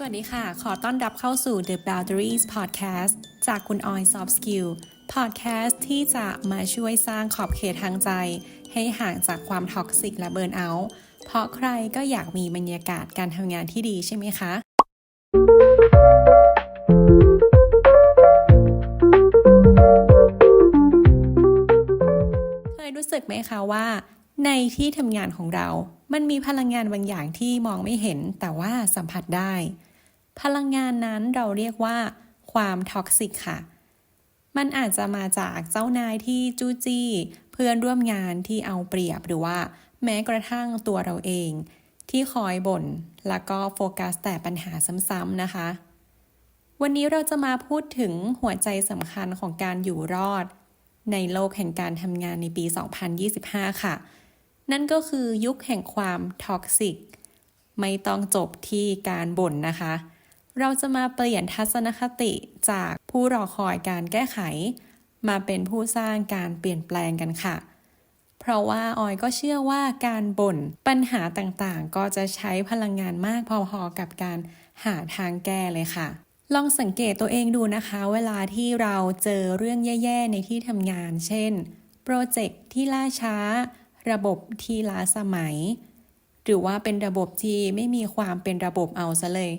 สวัสดีค่ะ ขอต้อนรับเข้าสู่ The Boundaries Podcast จากคุณออย Soft Skill Podcast ที่จะมาช่วยสร้างขอบเขตทางใจ ให้ห่างจากความท็อกซิกและเบิร์นเอาท์เพราะใครก็อยากมีบรรยากาศการทำงานที่ดีใช่ไหมคะ เคยรู้สึกไหมคะว่า ในที่ทำงานของเรามันมีพลังงานบางอย่างที่มองไม่เห็นแต่ว่าสัมผัสได้ พลังงานนั้นเราเรียกว่า ความท็อกซิกค่ะ มันอาจจะมาจากเจ้านายที่จู้จี้ เพื่อนร่วมงานที่เอาเปรียบหรือว่า แม้กระทั่งตัวเราเอง ที่คอยบ่นแล้วก็โฟกัสแต่ปัญหาซ้ำๆนะคะ วันนี้เราจะมาพูดถึงหัวใจสำคัญของการอยู่รอด ในโลกแห่งการทำงานในปี 2025 ค่ะ นั่นก็คือยุคแห่งความท็อกซิกไม่ต้องจบที่การบ่นนะคะ เราจะมาเปลี่ยนทัศนคติจากผู้รอคอยการแก้ไข มาเป็นผู้สร้างการเปลี่ยนแปลงกันค่ะ เพราะว่าออยก็เชื่อว่าการบ่นปัญหาต่างๆ ก็จะใช้พลังงานมากพอๆกับการหาทางแก้เลยค่ะ ลองสังเกตตัวเองดูนะคะ เวลาที่เราเจอเรื่องแย่ๆในที่ทำงาน เช่น โปรเจกต์ที่ล่าช้า ระบบที่ล้าสมัย หรือว่าเป็นระบบที่ไม่มีความเป็นระบบเอาซะเลย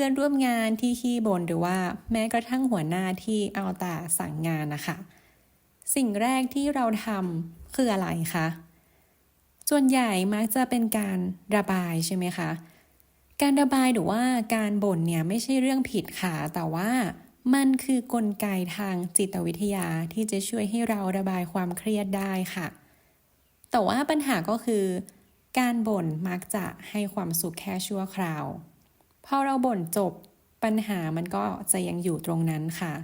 พื่อนร่วมงานที่ขี้บ่นหรือว่าแม้กระทั่งหัวหน้าที่เอาแต่สั่งงานนะคะ สิ่งแรกที่เราทำคืออะไรคะ ส่วนใหญ่มักจะเป็นการระบายใช่ไหมคะ การระบายหรือว่าการบ่นเนี่ยไม่ใช่เรื่องผิดค่ะ แต่ว่ามันคือกลไกทางจิตวิทยาที่จะช่วยให้เราระบายความเครียดได้ค่ะ แต่ว่าปัญหาก็คือ การบ่นมักจะให้ความสุขแค่ชั่วคราว พอเราบ่นจบปัญหามันก็จะยังอยู่ตรงนั้นค่ะ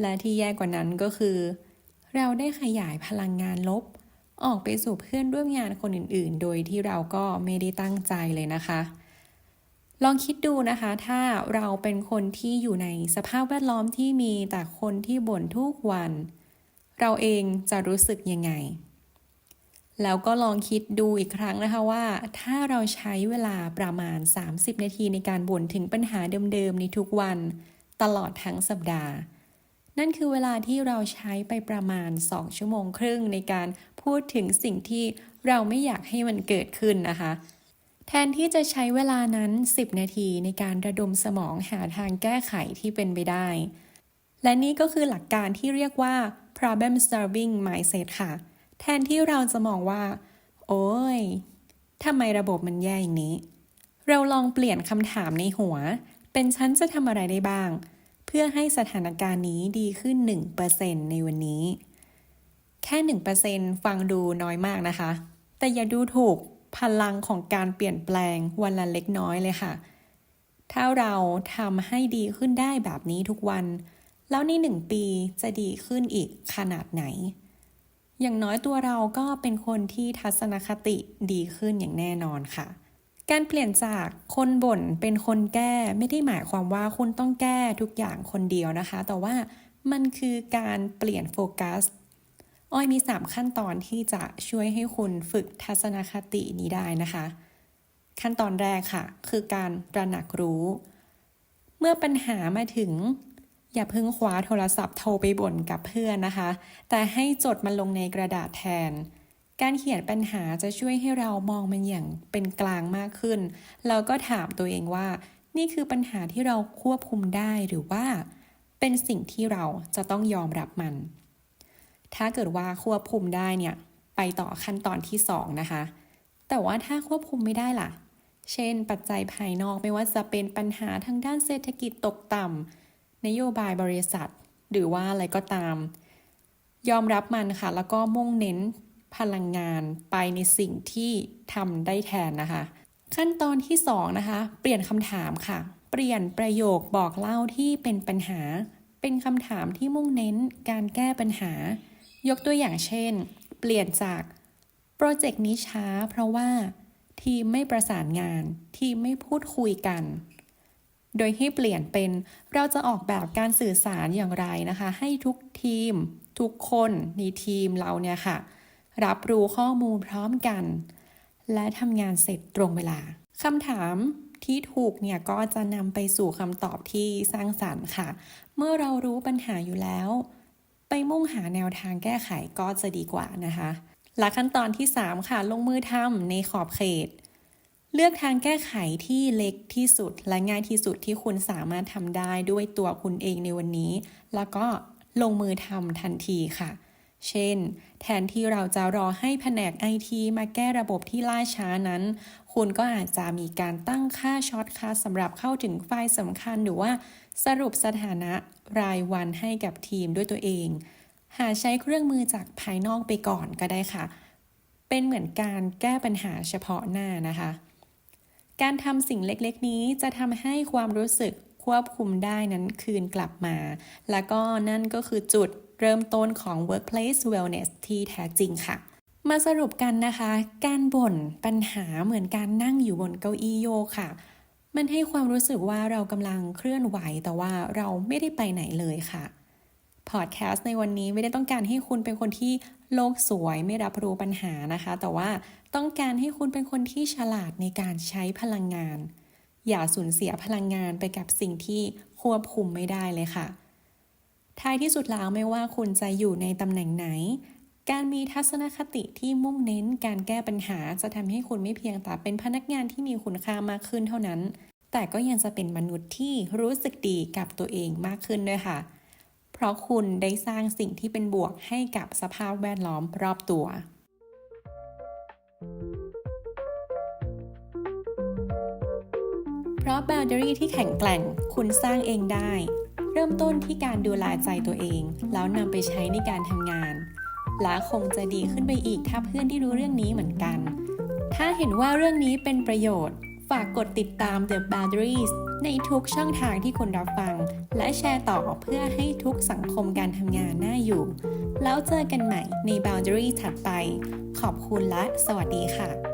และที่แย่กว่านั้นก็คือ เราได้ขยายพลังงานลบ ออกไปสู่เพื่อนร่วมงานคนอื่น ๆ โดยที่เราก็ไม่ได้ตั้งใจเลยนะคะ ลองคิดดูนะคะ ถ้าเราเป็นคนที่อยู่ในสภาพแวดล้อมที่มีแต่คนที่บ่นทุกวัน เราเองจะรู้สึกยังไง แล้วก็ลองคิดดูอีกครั้งนะคะว่า ถ้าเราใช้เวลาประมาณ 30 นาทีในการบ่นถึงปัญหาเดิมๆในทุกวันตลอดทั้งสัปดาห์ นั่นคือเวลาที่เราใช้ไปประมาณ 2 ชั่วโมงครึ่งในการพูดถึงสิ่งที่เราไม่อยากให้มันเกิดขึ้นนะคะ แทนที่จะใช้เวลานั้น 10 นาทีในการระดมสมองหาทางแก้ไขที่เป็นไปได้ และนี่ก็คือหลักการที่เรียกว่า problem solving mindset ค่ะ แทนที่เราจะมองว่า โอ้ยทำไมระบบมันแย่อย่างนี้ เราลองเปลี่ยนคำถามในหัว เป็นฉันจะทำอะไรได้บ้าง เพื่อให้สถานการณ์นี้ดีขึ้น 1%ในวันนี้ แค่ 1%ฟังดูน้อยมากนะคะ แต่อย่าดูถูกพลังของการเปลี่ยนแปลงวันละเล็กน้อยเลยค่ะ ถ้าเราทำให้ดีขึ้นได้แบบนี้ทุกวัน แล้วในหนึ่งปีจะดีขึ้นอีกขนาดไหน อย่างน้อยตัวเราก็เป็นคนที่ทัศนคติดีขึ้นอย่างแน่นอนค่ะ การเปลี่ยนจากคนบ่นเป็นคนแก้ไม่ได้หมายความว่าคุณต้องแก้ทุกอย่างคนเดียวนะคะ แต่ว่ามันคือการเปลี่ยนโฟกัส อ้อยมี 3 ขั้นตอนที่จะช่วยให้คุณฝึกทัศนคตินี้ได้นะคะ ขั้นตอนแรกค่ะ คือการตระหนักรู้ เมื่อปัญหามาถึง อย่าเพิ่งคว้าโทรศัพท์โทรไปบ่นกับเพื่อนนะคะ แต่ให้จดมันลงในกระดาษแทน การเขียนปัญหาจะช่วยให้เรามองมันอย่างเป็นกลางมากขึ้นแล้วก็ถามตัวเองว่า นี่คือปัญหาที่เราควบคุมได้หรือว่า เป็นสิ่งที่เราจะต้องยอมรับมัน ถ้าเกิดว่าควบคุมได้เนี่ยไปต่อขั้นตอนที่ 2 นะคะ แต่ว่าถ้าควบคุมไม่ได้ล่ะ เช่น ปัจจัยภายนอกไม่ว่าจะเป็นปัญหาทางด้านเศรษฐกิจตกต่ำ นโยบายบริษัท หรือว่าอะไรก็ตาม ยอมรับมันค่ะ แล้วก็มุ่งเน้นพลังงานไปในสิ่งที่ทำได้แทนนะคะ ขั้นตอนที่ 2 นะคะ เปลี่ยนคำถามค่ะ เปลี่ยนประโยคบอกเล่าที่เป็นปัญหา เป็นคำถามที่มุ่งเน้นการแก้ปัญหา ยกตัวอย่างเช่น เปลี่ยนจากโปรเจกต์นี้ช้าเพราะว่าทีมไม่ประสานงาน ทีมไม่พูดคุยกัน โดยให้เปลี่ยนเป็นเราจะออกแบบการสื่อสารอย่างไรนะคะ ให้ทุกทีม ทุกคนในทีมเราเนี่ยค่ะ รับรู้ข้อมูลพร้อมกัน และทำงานเสร็จตรงเวลาคำถามที่ถูกเนี่ยก็จะนำไปสู่คำตอบที่สร้างสรรค์ค่ะ เมื่อเรารู้ปัญหาอยู่แล้ว ไปมุ่งหาแนวทางแก้ไขก็จะดีกว่านะคะ และขั้นตอนที่ 3 ค่ะ ลงมือทำในขอบเขต เลือกทางแก้ไขที่เล็กที่สุดและง่ายที่สุดที่คุณสามารถทำได้ด้วยตัวคุณเองในวันนี้ แล้วก็ลงมือทำทันทีค่ะ เช่น แทนที่เราจะรอให้แผนกไอทีมาแก้ระบบที่ล่าช้านั้น คุณก็อาจจะมีการตั้งค่าช็อตคัทสำหรับเข้าถึงไฟล์สำคัญหรือว่าสรุปสถานะรายวันให้กับทีมด้วยตัวเอง หาใช้เครื่องมือจากภายนอกไปก่อนก็ได้ค่ะ เป็นเหมือนการแก้ปัญหาเฉพาะหน้านะคะ การทำสิ่งเล็กๆ นี้จะทำให้ความรู้สึกควบคุมได้นั้นคืนกลับมา แล้วก็นั่นก็คือจุดเริ่มต้นของ workplace wellness ที่แท้จริงค่ะ มาสรุปกันนะคะ การบ่นปัญหาเหมือนการนั่งอยู่บนเก้าอี้โยกค่ะ มันให้ความรู้สึกว่าเรากำลังเคลื่อนไหวแต่ว่าเราไม่ได้ไปไหนเลยค่ะ พอดแคสต์ในวันนี้ไม่ได้ต้องการให้คุณเป็นคนที่โลกสวยไม่รับรู้ปัญหานะคะ แต่ว่าต้องการให้คุณเป็นคนที่ฉลาดในการใช้พลังงาน อย่าสูญเสียพลังงานไปกับสิ่งที่ควบคุมไม่ได้เลยค่ะ ท้ายที่สุดแล้วไม่ว่าคุณจะอยู่ในตำแหน่งไหน การมีทัศนคติที่มุ่งเน้นการแก้ปัญหาจะทำให้คุณไม่เพียงแต่เป็นพนักงานที่มีคุณค่ามากขึ้นเท่านั้น แต่ก็ยังจะเป็นมนุษย์ที่รู้สึกดีกับตัวเองมากขึ้นด้วยค่ะ เพราะคุณได้สร้างสิ่งที่เป็นบวกให้กับสภาพแวดล้อมรอบตัว เพราะ boundary ที่แข็งแกร่งคุณสร้างเองได้ เริ่มต้นที่การดูแลใจตัวเอง แล้วนำไปใช้ในการทำงาน และคงจะดีขึ้นไปอีกถ้าเพื่อนที่รู้เรื่องนี้เหมือนกัน ถ้าเห็นว่าเรื่องนี้เป็นประโยชน์ ฝากกดติดตาม The Boundaries ในทุกช่องทางที่คุณรับฟัง และแชร์ต่อเพื่อให้ทุกสังคมการทำงานน่าอยู่ แล้วเจอกันใหม่ใน Boundary ถัดไป ขอบคุณและสวัสดีค่ะ